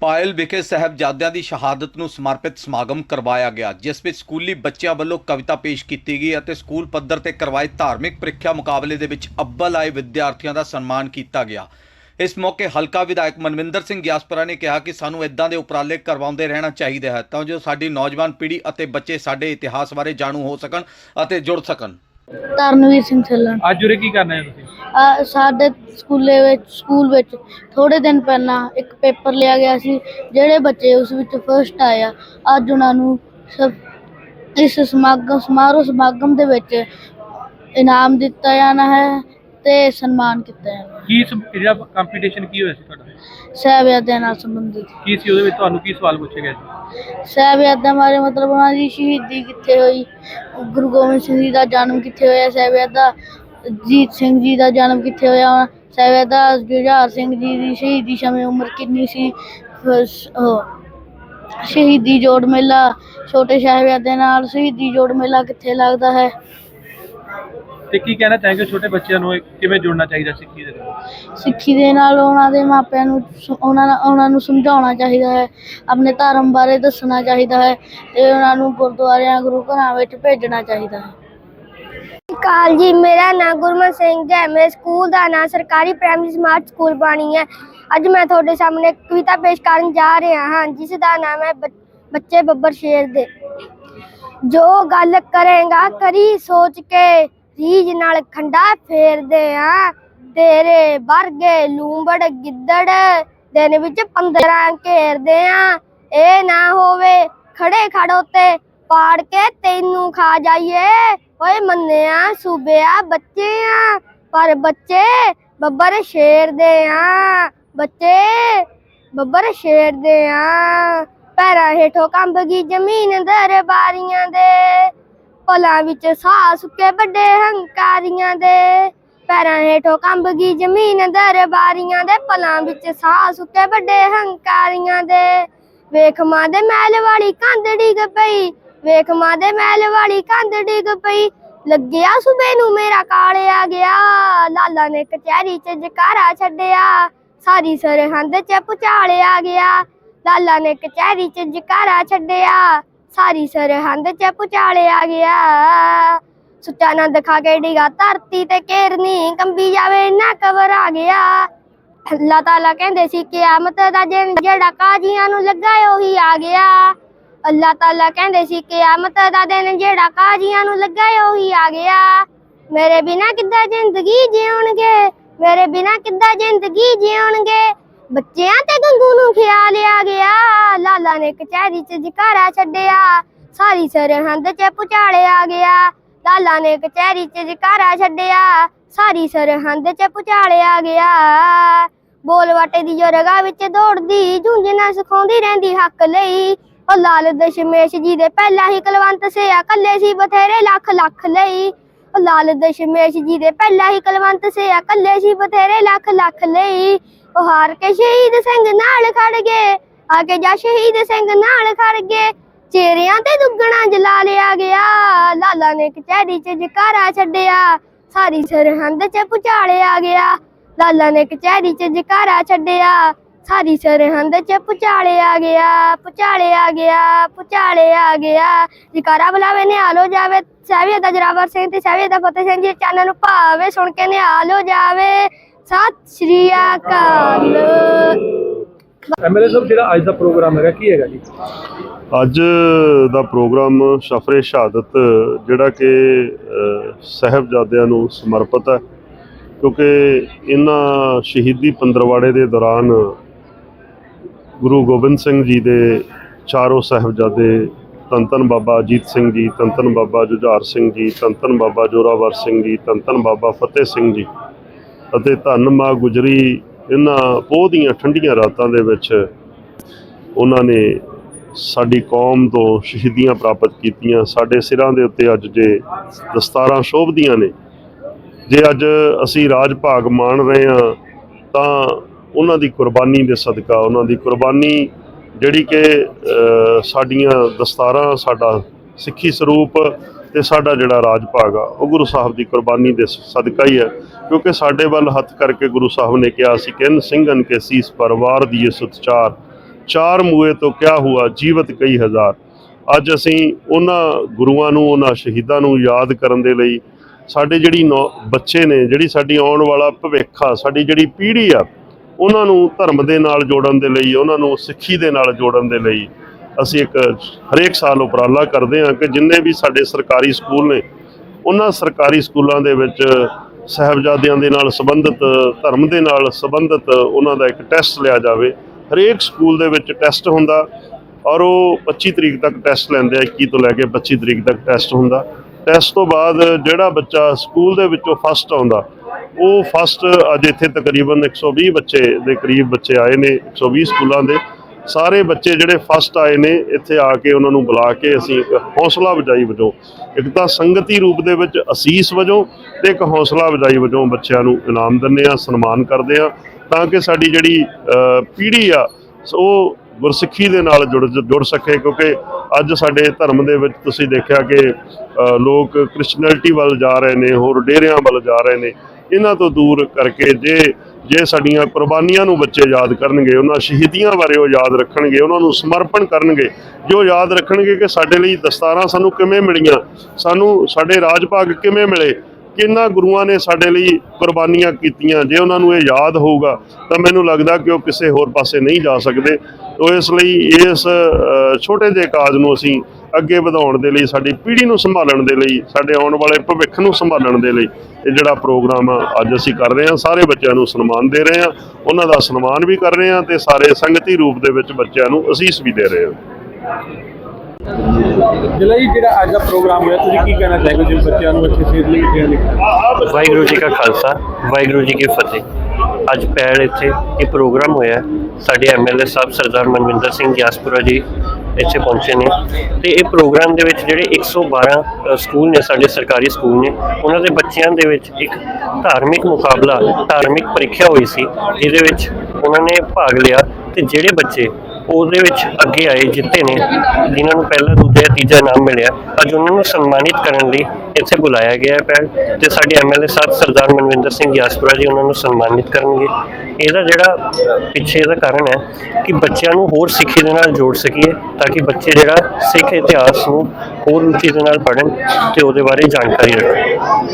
ਪਾਇਲ ਵਿਖੇ ਸਾਹਿਬਜ਼ਾਦਿਆਂ ਦੀ ਸ਼ਹਾਦਤ ਨੂੰ ਸਮਰਪਿਤ ਸਮਾਗਮ ਕਰਵਾਇਆ ਗਿਆ, ਜਿਸ ਵਿੱਚ ਸਕੂਲੀ ਬੱਚਿਆਂ ਵੱਲੋਂ ਕਵਿਤਾ ਪੇਸ਼ ਕੀਤੀ ਗਈ ਅਤੇ ਸਕੂਲ ਪੱਧਰ ਤੇ ਕਰਵਾਏ ਧਾਰਮਿਕ ਪ੍ਰੀਖਿਆ ਮੁਕਾਬਲੇ ਦੇ ਵਿੱਚ ਅੱਵਲ ਆਏ ਵਿਦਿਆਰਥੀਆਂ ਦਾ ਸਨਮਾਨ ਕੀਤਾ ਗਿਆ। ਇਸ ਮੌਕੇ ਹਲਕਾ ਵਿਧਾਇਕ ਮਨਵਿੰਦਰ ਸਿੰਘ ਗਿਆਸਪੁਰਾ ਨੇ ਕਿਹਾ ਕਿ ਸਾਨੂੰ ਇਦਾਂ ਦੇ ਉਪਰਾਲੇ ਕਰਵਾਉਂਦੇ ਰਹਿਣਾ ਚਾਹੀਦਾ ਹੈ ਤਾਂ ਜੋ ਸਾਡੀ ਨੌਜਵਾਨ ਪੀੜ੍ਹੀ ਅਤੇ ਬੱਚੇ ਸਾਡੇ ਇਤਿਹਾਸ ਬਾਰੇ ਜਾਣੂ ਹੋ ਸਕਣ ਅਤੇ ਜੁੜ ਸਕਣ। ਤਰਨਵੀਰ ਸਿੰਘ ਸੱਲਣ ਅੱਜ ਉਰੇ ਕੀ ਕਰਨਾ ਹੈ ਤੁਸੀਂ? ਆ ਸਾਡੇ ਸਕੂਲੇ ਵਿੱਚ ਸਕੂਲ ਵਿੱਚ ਥੋੜੇ ਦਿਨ ਪਹਿਲਾਂ ਇੱਕ ਪੇਪਰ ਲਿਆ ਗਿਆ ਸੀ ਜਿਹੜੇ ਬੱਚੇ ਉਸ ਵਿੱਚ ਫਰਸਟ ਆਏ ਆ। ਅੱਜ ਉਹਨਾਂ ਨੂੰ ਸਭ ਇਸ ਸਮਾਗਮ ਸਮਾਰੋਹ ਸਮਾਗਮ ਦੇ ਵਿੱਚ ਇਨਾਮ ਦਿੱਤਾ ਜਾਣਾ ਹੈ ਤੇ ਸਨਮਾਨ ਕੀਤਾ ਜਾਣਾ ਕੀ ਸਮ- ਜਿਹੜਾ ਕੰਪੀਟੀਸ਼ਨ ਕੀ ਹੋਇਆ ਸੀ ਤੁਹਾਡਾ? ਸਾਹਿਬਜ਼ਾਦਿਆਂ ਨਾਲ ਸੰਬੰਧਿਤ। ਕੀ ਸੀ ਉਹਦੇ ਵਿੱਚ? ਤੁਹਾਨੂੰ ਕੀ ਸਵਾਲ ਪੁੱਛੇ ਗਏ ਸੀ? ਸਾਹਿਬਜ਼ਾਦਿਆਂ ਬਾਰੇ ਮਤਲਬ ਉਹਨਾਂ ਦੀ ਸ਼ਹੀਦੀ ਕਿੱਥੇ ਹੋਈ? ਗੁਰੂ ਗੋਬਿੰਦ ਸਿੰਘ ਜੀ ਦਾ ਜਨਮ ਕਿੱਥੇ ਹੋਇਆ? ਸਾਹਿਬਜ਼ਾਦਾ ਜੀਤ ਸਿੰਘ ਜੀ ਦਾ ਜਨਮ ਕਿੱਥੇ ਹੋਇਆ? ਸਾਹਿਬਜ਼ਾਦਾ ਜੁਝਾਰ ਸਿੰਘ ਜੀ ਦੀ ਸ਼ਹੀਦੀ ਸਮੇਂ ਉਮਰ ਕਿੰਨੀ ਸੀ? ਸ਼ਹੀਦੀ ਜੋੜ ਮੇਲਾ ਛੋਟੇ ਸਾਹਿਬਜ਼ਾਦੇ ਨਾਲ ਸ਼ਹੀਦੀ ਜੋੜ ਮੇਲਾ ਕਿੱਥੇ ਲੱਗਦਾ ਹੈ? ਤੇ ਕੀ ਕਹਿਣਾ ਚਾਹੀਂਗੇ ਛੋਟੇ ਬੱਚਿਆਂ ਨੂੰ ਇਹ ਕਿਵੇਂ ਜੁੜਨਾ ਚਾਹੀਦਾ ਸਿੱਖੀ ਦੇ ਨਾਲ? ਸਿੱਖੀ ਦੇ ਨਾਲ ਉਹਨਾਂ ਦੇ ਮਾਪਿਆਂ ਨੂੰ ਸ- ਉਹਨਾਂ ਨਾਲ- ਉਹਨਾਂ ਨੂੰ ਸਮਝਾਉਣਾ ਚਾਹੀਦਾ ਹੈ ਆਪਣੇ ਧਰਮ ਬਾਰੇ ਦੱਸਣਾ ਚਾਹੀਦਾ ਹੈ ਤੇ ਉਹਨਾਂ ਨੂੰ ਗੁਰਦੁਆਰਿਆਂ ਗੁਰੂ ਘਰਾਂ ਵਿੱਚ ਭੇਜਣਾ ਚਾਹੀਦਾ ਹੈ। ਕਾਲ ਜੀ ਮੇਰਾ ਨਾਮ ਗੁਰਮਨ ਸਿੰਘ ਹੈ ਮੇਰੇ ਸਕੂਲ ਦਾ ਨਾਮ ਸਰਕਾਰੀ ਪ੍ਰਾਇਮਰੀ ਸਮਾਰਟ ਸਕੂਲ ਬਾਣੀ ਹੈ। ਅੱਜ ਮੈਂ ਤੁਹਾਡੇ ਸਾਹਮਣੇ ਇੱਕ ਕਵਿਤਾ ਪੇਸ਼ ਕਰਨ ਜਾ ਰਿਹਾ ਹਾਂ ਜਿਸ ਦਾ ਨਾਮ ਹੈ ਬੱਚੇ ਬੱਬਰ ਸ਼ੇਰ ਦੇ। ਜੋ ਗੱਲ ਕਰੇਗਾ ਕਰੀ ਸੋਚ ਕੇ ਰੀਝ ਨਾਲ ਖੰਡਾ ਫੇਰਦੇ ਆ। ਤੇਰੇ ਵਰਗੇ ਲੂੰਬੜ ਗਿੱਦੜ ਦਿਨ ਵਿੱਚ 15 ਘੇਰਦੇ ਆ। ਇਹ ਨਾ ਹੋਵੇ ਖੜੇ ਖੜੋ ਤੇ ਪਾੜ ਕੇ ਤੈਨੂੰ ਖਾ ਜਾਈਏ। ਓਏ ਮੰਨਿਆ ਸੂਬਿਆ ਬੱਚੇ ਆ, ਪਰ ਬੱਚੇ ਬੱਬਰ ਸ਼ੇਰ ਦੇ ਆ। ਬੱਚੇ ਬੱਬਰ ਸ਼ੇਰ ਦੇ ਆ। ਪੈਰਾਂ ਹੇਠੋਂ ਕੰਬ ਗਈ ਜ਼ਮੀਨ ਦਰਬਾਰੀਆਂ ਦੇ। ਪਲਾਂ ਵਿੱਚ ਸਾਹ ਸੁੱਕੇ ਵੱਡੇ ਹੰਕਾਰੀਆਂ ਦੇ। ਪੈਰਾਂ ਹੇਠੋਂ ਕੰਬ ਗਈ ਜ਼ਮੀਨ ਦਰਬਾਰੀਆਂ ਦੇ। ਪਲਾਂ ਵਿੱਚ ਸਾਹ ਸੁੱਕੇ ਵੱਡੇ ਹੰਕਾਰੀਆਂ ਦੇ। ਵੇਖ ਮਾਂ ਦੇ ਮਹਿਲ ਵਾਲੀ ਕੰਧ ਡਿੱਗ ਪਈ। ਵੇਖ ਮਾਂ ਦੇ ਮਹਿਲ ਵਾਲੀ ਕੰਧ ਡਿੱਗ ਪਈ। ਲੱਗਿਆ ਸੁਬੇ ਨੂੰ ਮੇਰਾ ਕਾਲੇ ਆ ਗਿਆ। ਲਾਲਾ ਨੇ ਕਚਹਿਰੀ ਚ ਜਕਾਰਾ ਛੱਡਿਆ। ਸਾਰੀ ਸਰਹੰਦ ਚ ਪੁਚਾਲੇ ਗਿਆ। ਲਾਲਾ ਨੇ ਕਚਹਿਰੀ ਚ ਜਕਾਰਾ ਛੱਡਿਆ। ਸਾਰੀ ਸਰਹੰਦ ਚ ਪੁਚਾਲੇ ਆ ਗਿਆ। ਸੁੱਚਾ ਨੰਦ ਖਾ ਕੇ ਡਿਗਾ, ਧਰਤੀ ਤੇ ਕੇਰਨੀ ਕੰਬੀ ਜਾਵੇ ਨਾ ਕਬਰ ਆ ਗਿਆ। ਅੱਲਾਹ ਤਾਲਾ ਕਹਿੰਦੇ ਸੀ, ਕਿਆਮਤ ਦਾ ਦਿਨ ਜਿਹੜਾ ਕਾਜੀਆਂ ਨੂੰ ਲੱਗਾ, ਉਹੀ ਆ ਗਿਆ। ਅੱਲਾ ਤਾਲਾ ਕਹਿੰਦੇ ਸੀ, ਕਿਆਮਤ ਦਾ ਦਿਨ ਜਿਹੜਾ ਕਾਜੀਆਂ ਨੂੰ ਲੱਗਾ, ਉਹੀ ਆ ਗਿਆ। ਮੇਰੇ ਬਿਨਾ ਕਿੱਦਾਂ ਜ਼ਿੰਦਗੀ ਜਿਉਣਗੇ? ਮੇਰੇ ਬਿਨਾ ਕਿੱਦਾਂ ਜ਼ਿੰਦਗੀ ਜਿਉਣਗੇ? ਬੱਚਿਆਂ ਤੇ ਗੰਗੂ ਨੂੰ ਖਿਆਲ ਆ ਗਿਆ। ਲਾਲਾ ਨੇ ਕਚਹਿਰੀ ਚ ਜਕਾਰਾ ਛੱਡਿਆ। ਸਾਰੀ ਸਰਹੰਦ ਚ ਪੁਚਾਲੇ ਆ ਗਿਆ। ਲਾਲਾ ਨੇ ਕਚਹਿਰੀ ਚ ਜਕਾਰਾ ਛੱਡਿਆ। ਸਾਰੀ ਸਰਹੰਦ ਚ ਪੁਚਾਲੇ ਆ ਗਿਆ। ਬੋਲ ਵਾਟੇ ਦੀ ਜੋ ਵਿੱਚ ਦੌੜਦੀ ਝੁੰਝਣਾ ਸਿਖਾਉਂਦੀ ਰਹਿੰਦੀ ਹੱਕ ਲਈ। ਉਹ ਲਾਲ ਦਸ਼ਮੇਸ਼ ਜੀ ਦੇ ਪਹਿਲਾਂ ਹੀ ਕਲਵੰਤ ਸਿਆ, ਕੱਲੇ ਸੀ ਬਥੇਰੇ ਲੱਖ ਲੱਖ ਲਈ। ਉਹ ਲਾਲ ਦਸ਼ਮੇਸ਼ ਜੀ ਦੇ ਪਹਿਲਾ ਹੀ ਕਲਵੰਤ ਸਿਆ ਕੱਲੇ ਸੀ ਬਥੇਰੇ ਲੱਖ ਲੱਖ ਲਈ। ਉਹ ਹਾਰ ਕੇ ਸ਼ਹੀਦ ਸਿੰਘ ਨਾਲ ਖੜ ਗਏ, ਆ ਕੇ ਜਾ ਸ਼ਹੀਦ ਸਿੰਘ ਨਾਲ ਖੜ ਗਏ, ਚਿਹਰਿਆਂ ਤੇ ਦੁੱਗਣਾ ਜਲਾ ਲਿਆ ਗਿਆ। ਲਾਲਾ ਨੇ ਕਚਹਿਰੀ ਚ ਜਕਾਰਾ ਛੱਡਿਆ, ਸਾਰੀ ਸਰਹੰਦ ਚ ਪੁਚਾਲਿਆ ਗਿਆ। ਲਾਲਾ ਨੇ ਕਚਹਿਰੀ ਚ ਜਕਾਰਾ ਛੱਡਿਆ ਸਾਰੀ ਸਰਹੰਦ ਚ ਪੁਚਾਲਿਆ ਗਿਆ ਪੁਚਾਲਿਆ ਗਿਆ ਪੁਚਾਲਿਆ ਗਿਆ। ਜਕਾਰਾ ਬੁਲਾਵੇ ਨੇ ਆਲੋ ਜਾਵੇ। ਸਹਿਬੇ ਦਾ ਜਰਾਵਰ ਸਿੰਘ ਤੇ ਸਹਿਬੇ ਦਾ ਫਤਿਹ ਸਿੰਘ ਜੀ ਚੈਨਲ ਨੂੰ ਭਾਵੇ ਸੁਣ ਕੇ ਨੇ ਆਲੋ ਜਾਵੇ। ਸਤਿ ਸ਼੍ਰੀ ਅਕਾਲ। ਐਮਐਲਏ ਸਾਹਿਬ ਜਿਹੜਾ ਅੱਜ ਦਾ ਪ੍ਰੋਗਰਾਮ ਹੈਗਾ ਕੀ ਹੈਗਾ ਜੀ? ਅੱਜ ਦਾ ਪ੍ਰੋਗਰਾਮ ਸ਼ਫਰੇ ਸ਼ਹਾਦਤ ਜਿਹੜਾ ਕਿ ਸਾਹਿਬਜ਼ਾਦਿਆਂ ਨੂੰ ਸਮਰਪਿਤ ਹੈ। ਕਿਉਂਕਿ ਇਹਨਾਂ ਸ਼ਹੀਦੀ ਪੰਦਰਵਾੜੇ ਦੇ ਦੌਰਾਨ ਗੁਰੂ ਗੋਬਿੰਦ ਸਿੰਘ ਜੀ ਦੇ ਚਾਰੋਂ ਸਾਹਿਬਜ਼ਾਦੇ ਧੰਨ ਧੰਨ ਬਾਬਾ ਅਜੀਤ ਸਿੰਘ ਜੀ ਧੰਨ ਧੰਨ ਬਾਬਾ ਜੁਝਾਰ ਸਿੰਘ ਜੀ ਧੰਨ ਧੰਨ ਬਾਬਾ ਜੋਰਾਵਰ ਸਿੰਘ ਜੀ ਧੰਨ ਧੰਨ ਬਾਬਾ ਫਤਿਹ ਸਿੰਘ ਜੀ ਅਤੇ ਧੰਨ ਮਾਂ ਗੁਜਰੀ, ਇਹਨਾਂ ਪੋਹ ਦੀਆਂ ਠੰਡੀਆਂ ਰਾਤਾਂ ਦੇ ਵਿੱਚ ਉਹਨਾਂ ਨੇ ਸਾਡੀ ਕੌਮ ਤੋਂ ਸ਼ਹੀਦੀਆਂ ਪ੍ਰਾਪਤ ਕੀਤੀਆਂ। ਸਾਡੇ ਸਿਰਾਂ ਦੇ ਉੱਤੇ ਅੱਜ ਜੇ ਦਸਤਾਰਾਂ ਸ਼ੋਭਦੀਆਂ ਨੇ, ਜੇ ਅੱਜ ਅਸੀਂ ਰਾਜ ਭਾਗ ਮਾਣ ਰਹੇ ਹਾਂ, ਤਾਂ ਉਹਨਾਂ ਦੀ ਕੁਰਬਾਨੀ ਦੇ ਸਦਕਾ, ਉਹਨਾਂ ਦੀ ਕੁਰਬਾਨੀ ਜਿਹੜੀ ਕਿ ਸਾਡੀਆਂ ਦਸਤਾਰਾਂ, ਸਾਡਾ ਸਿੱਖੀ ਸਰੂਪ ਤੇ ਸਾਡਾ ਜਿਹੜਾ ਰਾਜ ਭਾਗ ਆ, ਉਹ ਗੁਰੂ ਸਾਹਿਬ ਦੀ ਕੁਰਬਾਨੀ ਦੇ ਸਦਕਾ ਹੀ ਹੈ ਕਿਉਂਕਿ ਸਾਡੇ ਵੱਲ ਹੱਥ ਕਰਕੇ ਗੁਰੂ ਸਾਹਿਬ ਨੇ ਕਿਹਾ ਸੀ ਕਿ, ਇਨ ਸਿੰਘਨ ਕੇ ਸੀਸ ਪਰਵਾਰ ਦੀਏ ਸੁਤਚਾਰ ਚਾਰ। ਮੂਏ ਤੋਂ ਕਿਆ ਹੁਆ? ਜੀਵਤ ਕਈ ਹਜ਼ਾਰ। ਅੱਜ ਅਸੀਂ ਉਹਨਾਂ ਗੁਰੂਆਂ ਨੂੰ, ਉਹਨਾਂ ਸ਼ਹੀਦਾਂ ਨੂੰ ਯਾਦ ਕਰਨ ਦੇ ਲਈ, ਸਾਡੇ ਜਿਹੜੀ ਨੌ- ਬੱਚੇ ਨੇ, ਜਿਹੜੀ ਸਾਡੀ ਆਉਣ ਵਾਲਾ ਭਵਿੱਖ ਆ, ਸਾਡੀ ਜਿਹੜੀ ਪੀੜ੍ਹੀ ਆ ਉਹਨਾਂ ਨੂੰ ਧਰਮ ਦੇ ਨਾਲ ਜੋੜਨ ਦੇ ਲਈ, ਉਹਨਾਂ ਨੂੰ ਸਿੱਖੀ ਦੇ ਨਾਲ ਜੋੜਨ ਦੇ ਲਈ ਅਸੀਂ ਇੱਕ ਹਰੇਕ ਸਾਲ ਉਪਰਾਲਾ ਕਰਦੇ ਹਾਂ ਕਿ ਜਿੰਨੇ ਵੀ ਸਾਡੇ ਸਰਕਾਰੀ ਸਕੂਲ ਨੇ, ਉਹਨਾਂ ਸਰਕਾਰੀ ਸਕੂਲਾਂ ਦੇ ਵਿੱਚ ਸਾਹਿਬਜ਼ਾਦਿਆਂ ਦੇ ਨਾਲ ਸੰਬੰਧਿਤ, ਧਰਮ ਦੇ ਨਾਲ ਸੰਬੰਧਿਤ ਉਹਨਾਂ ਦਾ ਇੱਕ ਟੈਸਟ ਲਿਆ ਜਾਵੇ। ਹਰੇਕ ਸਕੂਲ ਦੇ ਵਿੱਚ ਟੈਸਟ ਹੁੰਦਾ ਔਰ ਉਹ 25 ਤਰੀਕ ਤੱਕ ਟੈਸਟ ਲੈਂਦੇ ਆ 21 ਤੋਂ ਲੈ ਕੇ 25 ਤਰੀਕ ਤੱਕ ਟੈਸਟ ਹੁੰਦਾ। ਟੈਸਟ ਤੋਂ ਬਾਅਦ ਜਿਹੜਾ ਬੱਚਾ ਸਕੂਲ ਦੇ ਵਿੱਚੋਂ ਫਸਟ ਆਉਂਦਾ ਉਹ ਫਸਟ ਅੱਜ ਇੱਥੇ ਤਕਰੀਬਨ 120 ਬੱਚੇ ਦੇ ਕਰੀਬ ਬੱਚੇ ਆਏ ਨੇ 120 ਸਕੂਲਾਂ ਦੇ। ਸਾਰੇ ਬੱਚੇ ਜਿਹੜੇ ਫਸਟ ਆਏ ਨੇ, ਇੱਥੇ ਆ ਕੇ ਉਹਨਾਂ ਨੂੰ ਬੁਲਾ ਕੇ ਅਸੀਂ ਇੱਕ ਹੌਸਲਾ ਵਜਾਈ ਵਜੋਂ, ਇੱਕ ਤਾਂ ਸੰਗਤੀ ਰੂਪ ਦੇ ਵਿੱਚ ਅਸੀਸ ਵਜੋਂ ਤੇ ਇੱਕ ਹੌਸਲਾ ਵਜਾਈ ਵਜੋਂ ਬੱਚਿਆਂ ਨੂੰ ਇਨਾਮ ਦਿੰਦੇ ਆ ਸਨਮਾਨ ਕਰਦੇ ਆ ਤਾਂ ਕਿ ਸਾਡੀ ਜਿਹੜੀ ਪੀੜ੍ਹੀ ਆ ਸੋ ਉਹ ਗੁਰਸਿੱਖੀ ਦੇ ਨਾਲ ਜੁੜ ਜੁੜ ਸਕੇ, ਕਿਉਂਕਿ ਅੱਜ ਸਾਡੇ ਧਰਮ ਦੇ ਵਿੱਚ ਤੁਸੀਂ ਦੇਖਿਆ ਕਿ ਲੋਕ ਕ੍ਰਿਸਚਨੈਲਿਟੀ ਵੱਲ ਜਾ ਰਹੇ ਨੇ, ਹੋਰ ਡੇਰਿਆਂ ਵੱਲ ਜਾ ਰਹੇ ਨੇ। ਇਹਨਾਂ ਤੋਂ ਦੂਰ ਕਰਕੇ ਜੇ ਜੇ ਸਾਡੀਆਂ ਕੁਰਬਾਨੀਆਂ ਨੂੰ ਬੱਚੇ ਯਾਦ ਕਰਨਗੇ, ਉਹਨਾਂ ਸ਼ਹੀਦੀਆਂ ਬਾਰੇ ਉਹ ਯਾਦ ਰੱਖਣਗੇ, ਉਹਨਾਂ ਨੂੰ ਸਮਰਪਣ ਕਰਨਗੇ, ਜੋ ਯਾਦ ਰੱਖਣਗੇ ਕਿ ਸਾਡੇ ਲਈ ਦਸਤਾਰਾਂ ਸਾਨੂੰ ਕਿਵੇਂ ਮਿਲੀਆਂ, ਸਾਨੂੰ ਸਾਡੇ ਰਾਜ ਭਾਗ ਕਿਵੇਂ ਮਿਲੇ ਕਿੰਨਾ ਗੁਰੂਆਂ ਨੇ ਸਾਡੇ ਲਈ ਕੁਰਬਾਨੀਆਂ ਕੀਤੀਆਂ? ਜੇ ਉਹਨਾਂ ਨੂੰ ਇਹ ਯਾਦ ਹੋਊਗਾ, ਤਾਂ ਮੈਨੂੰ ਲੱਗਦਾ ਕਿ ਉਹ ਕਿਸੇ ਹੋਰ ਪਾਸੇ ਨਹੀਂ ਜਾ ਸਕਦੇ। ਤੋ ਇਸ ਲਈ ਇਸ ਛੋਟੇ ਜਿਹੇ ਕਾਜ ਨੂੰ ਅਸੀਂ ਅੱਗੇ ਵਧਾਉਣ ਦੇ ਲਈ, ਸਾਡੀ ਪੀੜ੍ਹੀ ਨੂੰ ਸੰਭਾਲਣ ਦੇ ਲਈ, ਸਾਡੇ ਆਉਣ ਵਾਲੇ ਭਵਿੱਖ ਨੂੰ ਸੰਭਾਲਣ ਦੇ ਲਈ ਇਹ ਜਿਹੜਾ ਪ੍ਰੋਗਰਾਮ ਆ ਅੱਜ ਅਸੀਂ ਕਰ ਰਹੇ ਹਾਂ, ਸਾਰੇ ਬੱਚਿਆਂ ਨੂੰ ਸਨਮਾਨ ਦੇ ਰਹੇ ਹਾਂ। ਉਹਨਾਂ ਦਾ ਸਨਮਾਨ ਵੀ ਕਰ ਰਹੇ ਹਾਂ ਤੇ ਸਾਰੇ ਸੰਗਤੀ ਰੂਪ ਦੇ ਵਿੱਚ ਬੱਚਿਆਂ ਨੂੰ ਅਸੀਸ ਵੀ ਦੇ ਰਹੇ ਹਾਂ। ਜਿਲਾ ਜੀ ਜਿਹੜਾ ਅੱਜ ਦਾ ਪ੍ਰੋਗਰਾਮ ਹੋਇਆ ਤੁਸੀਂ ਕੀ ਕਹਿਣਾ ਚਾਹੋਗੇ ਜਿਨ ਬੱਚਿਆਂ ਨੂੰ ਇੱਥੇ ਸੇਧ ਲਈ ਗਿਆ ਨੇ ਵਾਹਿਗੁਰੂ ਜੀ ਕਾ ਖਾਲਸਾ ਵਾਹਿਗੁਰੂ ਜੀ ਕੀ ਫਤਿਹ। ਅੱਜ ਪਹਿਲ ਇੱਥੇ ਇਹ ਪ੍ਰੋਗਰਾਮ ਹੋਇਆ। ਹੈ। ਸਾਡੇ ਐਮਐਲਏ ਸਾਹਿਬ ਸਰਦਾਰ ਮਨਵਿੰਦਰ ਸਿੰਘ ਗਿਆਸਪੁਰਾ ਜੀ ਇੱਥੇ ਪਹੁੰਚੇ ਨੇ। ਤੇ ਇਹ ਪ੍ਰੋਗਰਾਮ ਦੇ ਵਿੱਚ ਜਿਹੜੇ 112 ਅ, ਸਕੂਲ ਨੇ ਸਾਡੇ ਸਰਕਾਰੀ ਸਕੂਲ ਨੇ ਉਹਨਾਂ ਦੇ ਬੱਚਿਆਂ ਦੇ ਵਿੱਚ ਇੱਕ ਧਾਰਮਿਕ ਮੁਕਾਬਲਾ ਧਾਰਮਿਕ ਪ੍ਰੀਖਿਆ ਹੋਈ ਸੀ। ਜਿਹਦੇ ਵਿੱਚ ਉਹਨਾਂ ਨੇ ਭਾਗ ਲਿਆ। ਤੇ ਜਿਹੜੇ ਬੱਚੇ ਉਹਦੇ ਵਿੱਚ ਅੱਗੇ ਆਏ, ਜਿੱਤੇ ਨੇ, ਜਿਨ੍ਹਾਂ ਨੂੰ ਪਹਿਲਾ ਦੂਜਾ ਜਾਂ ਤੀਜਾ ਇਨਾਮ ਮਿਲਿਆ। ਅੱਜ ਉਹਨਾਂ ਨੂੰ ਸਨਮਾਨਿਤ ਕਰਨ ਲਈ ਇੱਥੇ ਬੁਲਾਇਆ ਗਿਆ ਹੈ ਪਹਿਲ ਤੇ ਸਾਡੇ ਐਮਐਲਏ ਸਾਹਿਬ ਸਰਦਾਰ ਮਨਵਿੰਦਰ ਸਿੰਘ ਯਾਸਪੁਰਾ ਜੀ ਉਹਨਾਂ ਨੂੰ ਸਨਮਾਨਿਤ ਕਰਨਗੇ। ਇਹਦਾ ਜਿਹੜਾ ਪਿੱਛੇ ਦਾ ਕਾਰਨ ਹੈ ਕਿ ਬੱਚਿਆਂ ਨੂੰ ਹੋਰ ਸਿੱਖੀ ਦੇ ਨਾਲ ਜੋੜ ਸਕੀਏ ਤਾਂ ਕਿ ਬੱਚੇ ਜਿਹੜਾ ਸਿੱਖ ਇਤਿਹਾਸ ਨੂੰ ਹੋਰ ਰੁਚੀ ਦੇ ਨਾਲ ਪੜ੍ਹਨ ਤੇ ਉਹਦੇ ਬਾਰੇ ਜਾਣਕਾਰੀ ਰੱਖਣ।